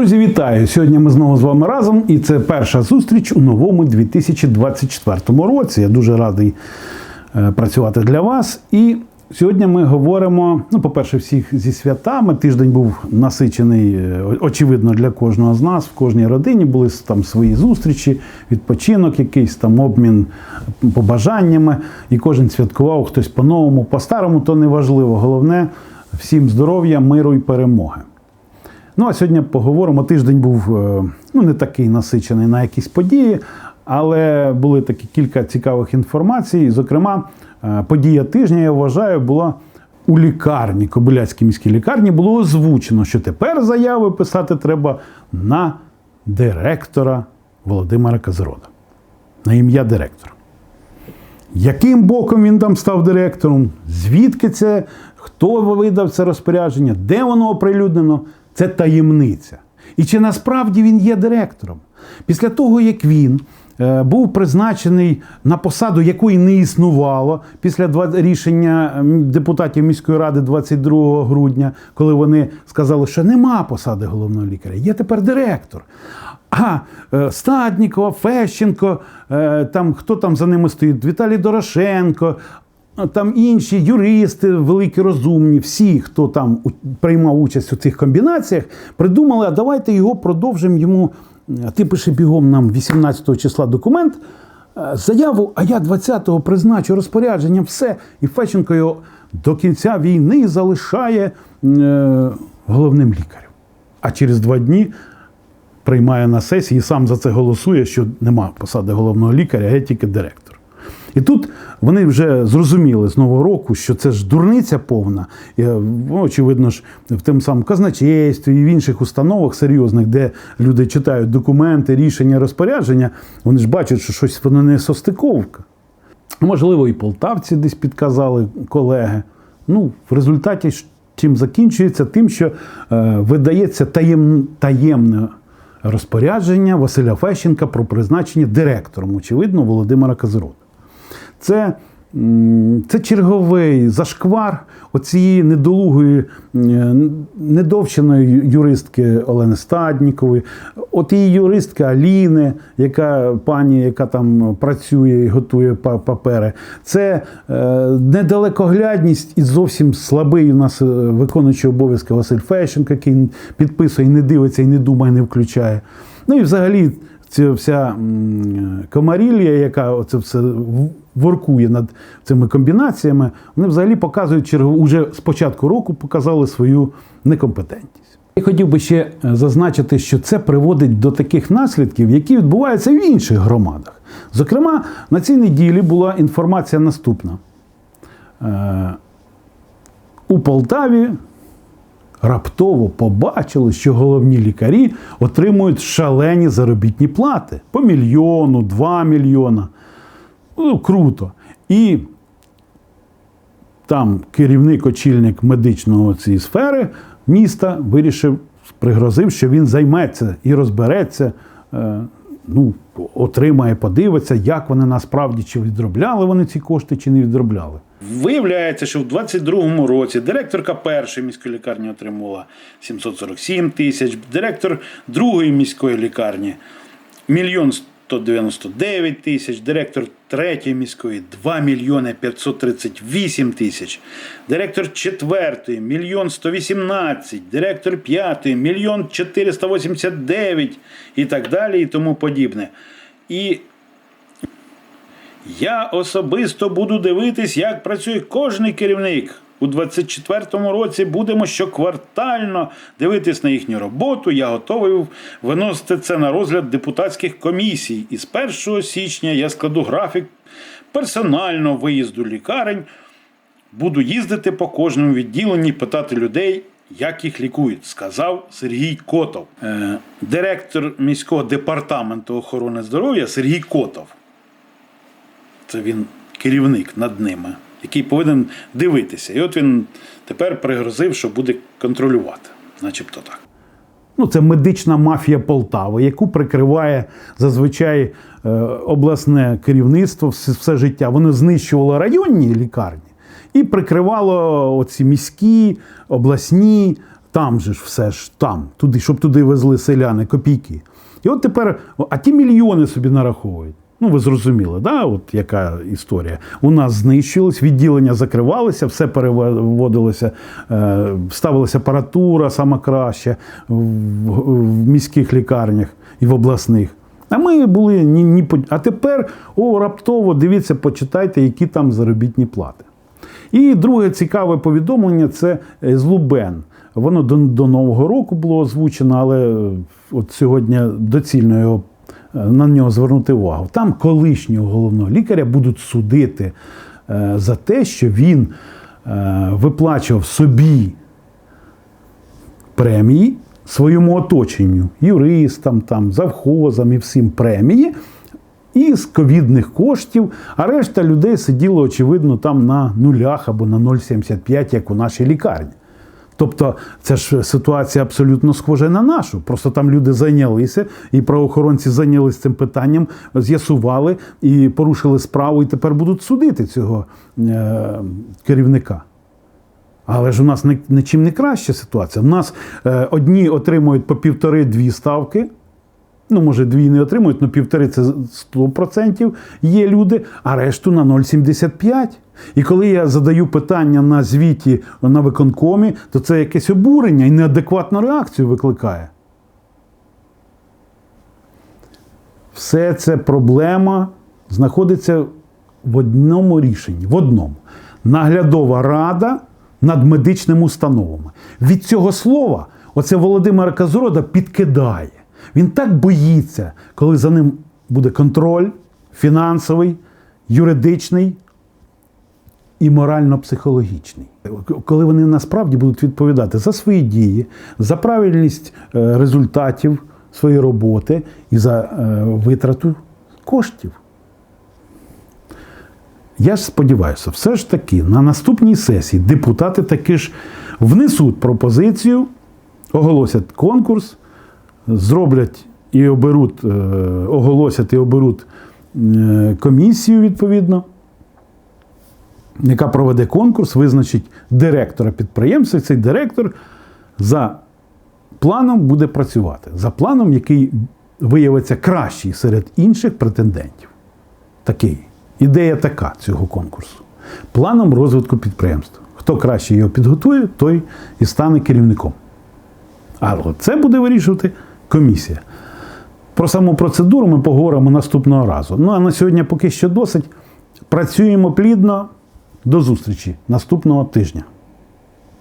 Друзі, вітаю! Сьогодні ми знову з вами разом, і це перша зустріч у новому 2024 році. Я дуже радий е, працювати для вас. І сьогодні ми говоримо, ну, по-перше, всіх зі святами. Тиждень був насичений, е, очевидно, для кожного з нас. В кожній родині були там свої зустрічі, відпочинок, якийсь там обмін побажаннями. І кожен святкував хтось по-новому, по-старому, то не важливо. Головне всім здоров'я, миру і перемоги. Ну, а сьогодні поговоримо. Тиждень був е, ну, не такий насичений на якісь події, але були такі кілька цікавих інформацій. Зокрема, е, подія тижня, я вважаю, була у лікарні, Кобиляцькій міській лікарні, було озвучено, що тепер заяви писати треба на директора Володимира Казирода. На ім'я директора. Яким боком він там став директором? Звідки це? Хто видав це розпорядження? Де воно оприлюднено? Це таємниця. І чи насправді він є директором? Після того, як він е, був призначений на посаду, якої не існувало, після рішення депутатів міської ради 22 грудня, коли вони сказали, що нема посади головного лікаря, є тепер директор. А е, Стаднікова, Фещенко, е, там хто там за ними стоїть? Віталій Дорошенко, там інші юристи, великі розумні, всі, хто там приймав участь у цих комбінаціях, придумали, а давайте його продовжимо йому. Ти пиши бігом нам 18 числа документ, е, заяву, а я 20-го призначу розпорядження, все. І Фещенко його до кінця війни залишає е, головним лікарем. А через два дні приймає на сесії і сам за це голосує, що нема посади головного лікаря, а є тільки директор. І тут вони вже зрозуміли з нового року, що це ж дурниця повна. І, ну, очевидно ж, в тим самому казначействі і в інших установах серйозних, де люди читають документи, рішення, розпорядження, вони ж бачать, що щось воно не состиковка. Можливо, і полтавці десь підказали колеги. Ну, в результаті чим закінчується? Тим, що е, видається таєм, таємне розпорядження Василя Фещенка про призначення директором, очевидно, Володимира Казирода. Це, це черговий зашквар оцієї недолугої, е, недовченої юристки Олени Стаднікової, от її юристки Аліни, яка пані, яка там працює і готує папери. Це е, недалекоглядність і зовсім слабий у нас е, виконуючий обов'язки Василь Фещенко, який підписує, і не дивиться, і не думає, не включає. Ну і взагалі ця вся комарілія, яка оце все воркує над цими комбінаціями, вони взагалі показують чергову, уже з початку року показали свою некомпетентність. Я хотів би ще е, зазначити, що це приводить до таких наслідків, які відбуваються в інших громадах. Зокрема, на цій неділі була інформація наступна. Е, У Полтаві раптово побачили, що головні лікарі отримують шалені заробітні плати по мільйону, два мільйона. Ну, круто. І там керівник, очільник медичного цієї сфери міста вирішив, пригрозив, що він займеться і розбереться. Ну, отримає, подивиться, як вони насправді чи відробляли вони ці кошти, чи не відробляли. Виявляється, що в 22-му році директорка першої міської лікарні отримувала 747 тисяч, директор другої міської лікарні мільйон 199 тисяч, директор третьої міської 2 мільйони 538 тисяч, директор четвертої мільйон 118, директор п'ятої мільйон 489 і так далі і тому подібне. І я особисто буду дивитись, як працює кожний керівник. У 24-му році будемо щоквартально дивитись на їхню роботу. Я готовий виносити це на розгляд депутатських комісій. І з 1 січня я складу графік персонального виїзду лікарень. Буду їздити по кожному відділенні, питати людей, як їх лікують, сказав Сергій Котов, Е, директор міського департаменту охорони здоров'я Сергій Котов. Це він керівник над ними, який повинен дивитися. І от він тепер пригрозив, що буде контролювати, начебто так. Ну, це медична мафія Полтави, яку прикриває зазвичай е, обласне керівництво все, життя. Воно знищувало районні лікарні і прикривало оці міські, обласні. Там же ж все ж там, туди, щоб туди везли селяни копійки. І от тепер, а ті мільйони собі нараховують. Ну, ви зрозуміли, да? от яка історія. У нас знищилось, відділення закривалися, все переводилося, е, ставилася апаратура сама краща в, міських лікарнях і в обласних. А ми були ні, ні А тепер о, раптово дивіться, почитайте, які там заробітні плати. І друге цікаве повідомлення це е, з Лубен. Воно до, до Нового року було озвучено, але е, от сьогодні доцільно його, на нього звернути увагу. Там колишнього головного лікаря будуть судити е, за те, що він е, виплачував собі премії своєму оточенню, юристам, там, завхозам і всім премії. І з ковідних коштів, а решта людей сиділо, очевидно, там на нулях або на 0,75, як у нашій лікарні. Тобто, це ж ситуація абсолютно схожа на нашу. Просто там люди зайнялися, і правоохоронці зайнялися цим питанням, з'ясували і порушили справу, і тепер будуть судити цього е- керівника. Але ж у нас ні- нічим не краща ситуація. У нас е, одні отримують по півтори-дві ставки. Ну, може, дві не отримують, але півтори це 100% є люди, а решту на 0,75. І коли я задаю питання на звіті на виконкомі, то це якесь обурення і неадекватну реакцію викликає. Все це проблема знаходиться в одному рішенні. В одному. Наглядова рада над медичними установами. Від цього слова оце Володимир Казрода підкидає. Він так боїться, коли за ним буде контроль фінансовий, юридичний і морально-психологічний. Коли вони насправді будуть відповідати за свої дії, за правильність е, результатів своєї роботи і за е, витрату коштів. Я ж сподіваюся, все ж таки на наступній сесії депутати таки ж внесуть пропозицію, оголосять конкурс, зроблять і оберуть, е, оголосять і оберуть е, комісію відповідно, яка проведе конкурс, визначить директора підприємства. І цей директор за планом буде працювати. За планом, який виявиться кращий серед інших претендентів. Такий. Ідея така цього конкурсу. Планом розвитку підприємства. Хто краще його підготує, той і стане керівником. Але це буде вирішувати комісія. Про саму процедуру ми поговоримо наступного разу. Ну а на сьогодні поки що досить. Працюємо плідно. До зустрічі наступного тижня.